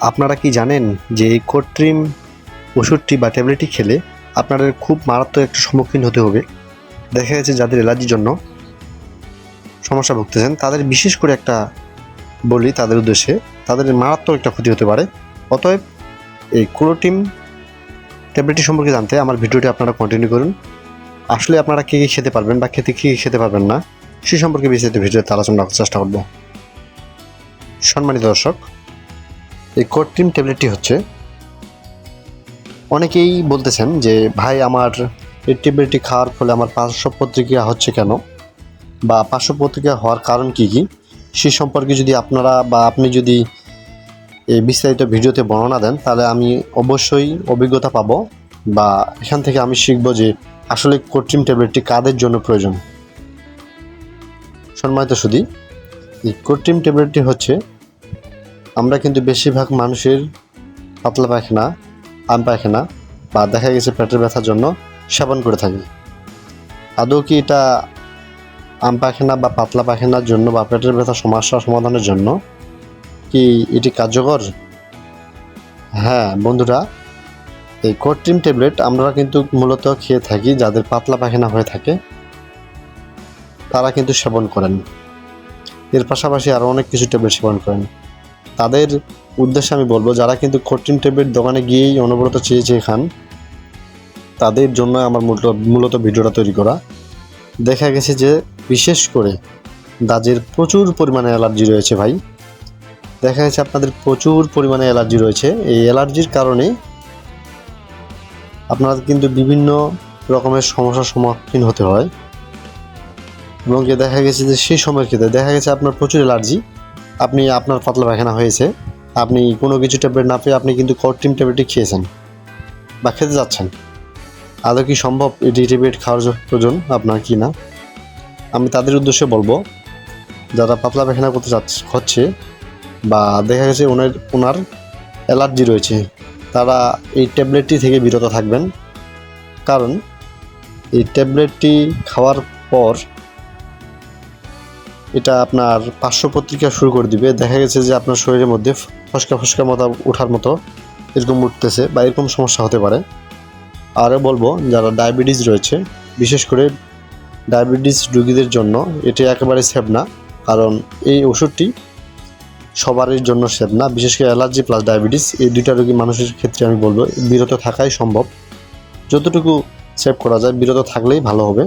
আপনারা কি জানেন যে এই কৃত্রিম ওষুধটি বা ট্যাবলেটটি খেলে আপনাদের খুব মারাত্মক একটা সম্মুখীন হতে হবে? দেখা গেছে যাদের অ্যালার্জির জন্য সমস্যা ভুগতেছেন, তাদের বিশেষ করে একটা বলি তাদের উদ্দেশ্যে, তাদের মারাত্মক একটা ক্ষতি হতে পারে। অতএব এই ক্লোটিম ট্যাবলেটটি সম্পর্কে জানতে আমার ভিডিওটি আপনারা কন্টিনিউ করুন। আসলে আপনারা কী কী খেতে পারবেন বা খেতে কী কী খেতে পারবেন না, সে সম্পর্কে বিস্তারিত ভিডিওতে আলোচনা করার চেষ্টা করব। সম্মানিত দর্শক এই কৃত্রিম ট্যাবলেটটি হচ্ছে, অনেকেই বলতেছেন যে, ভাই, আমার এই ট্যাবলেটটি খাওয়ার ফলে আমার পার্শ্ব হচ্ছে কেন? বা পার্শ্ব হওয়ার কারণ কী কী? সে সম্পর্কে যদি আপনারা বা আপনি যদি এই বিস্তারিত ভিডিওতে বর্ণনা দেন, তাহলে আমি অবশ্যই অভিজ্ঞতা পাবো বা এখান থেকে আমি শিখব যে আসলে কৃত্রিম ট্যাবলেটটি কাদের জন্য প্রয়োজন। সম্মানিত শুধু এই কৃত্রিম ট্যাবলেটটি হচ্ছে আমরা কিন্তু বেশিরভাগ মানুষের পাতলা পায়খানা, আম পায়খানা বা দেখা গেছে পেটের ব্যথার জন্য সেবন করে থাকি। আদৌ কি এটা আম পায়খানা বা পাতলা পায়খানার জন্য বা পেটের ব্যথা সমস্যা সমাধানের জন্য কি এটি কার্যকর? হ্যাঁ বন্ধুরা, এই কৃত্রিম ট্যাবলেট আমরা কিন্তু মূলত খেয়ে থাকি যাদের পাতলা পায়খানা হয়ে থাকে। তারা কিন্তু সেবন করেন। এর পাশাপাশি আরও অনেক কিছু ট্যাবলেট সেবন করেন। তাদের উদ্দেশ্যে আমি বলব, যারা কিন্তু কঠিন ট্যাবলেট দোকানে গিয়েই অনবরত চেয়ে চেয়ে খান, তাদের জন্য আমার মূলত মূলত ভিডিওটা তৈরি করা। দেখা গেছে যে, বিশেষ করে দাজের প্রচুর পরিমাণে অ্যালার্জি রয়েছে ভাই। দেখা গেছে আপনাদের প্রচুর পরিমাণে অ্যালার্জি রয়েছে। এই অ্যালার্জির কারণে আপনারা কিন্তু বিভিন্ন রকমের সমস্যার সম্মুখীন হতে হয়। এবং দেখা গেছে যে, সেই সময়ের ক্ষেত্রে দেখা গেছে আপনার প্রচুর অ্যালার্জি। আপনি আপনার পাতলা পায়খানা হয়েছে, আপনি কোনো কিছু ট্যাবলেট না পেয়ে আপনি কিন্তু কর্টিম ট্যাবলেটই খেয়েছেন বা খেতে যাচ্ছেন। আদৌ কি সম্ভব এটি ট্যাবলেট খাওয়ার প্রয়োজন আপনার কি না? আমি তাদের উদ্দেশ্যে বলব, যারা পাতলা পায়খানা করতে যাচ্ছে হচ্ছে বা দেখা গেছে ওনার ওনার অ্যালার্জি রয়েছে, তারা এই ট্যাবলেটটি থেকে বিরত থাকবেন। কারণ এই ট্যাবলেটটি খাওয়ার পর এটা আপনার পার্শ্ব পত্রিকা শুরু করে দিবে। দেখা গেছে যে আপনার শরীরের মধ্যে ফসকা ফসকা মতো ওঠার মতো এরকম উঠতেছে বা এরকম সমস্যা হতে পারে। আরও বলব, যারা ডায়াবেটিস রয়েছে, বিশেষ করে ডায়াবেটিস রোগীদের জন্য এটি একেবারে সেভ না, কারণ এই ওষুধটি সবারই জন্য সেভ না। বিশেষ করে অ্যালার্জি প্লাস ডায়াবেটিস, এই দুইটা রোগী মানুষের ক্ষেত্রে আমি বলব, বিরত থাকাই সম্ভব। যতটুকু সেভ করা যায়, বিরত থাকলেই ভালো হবে।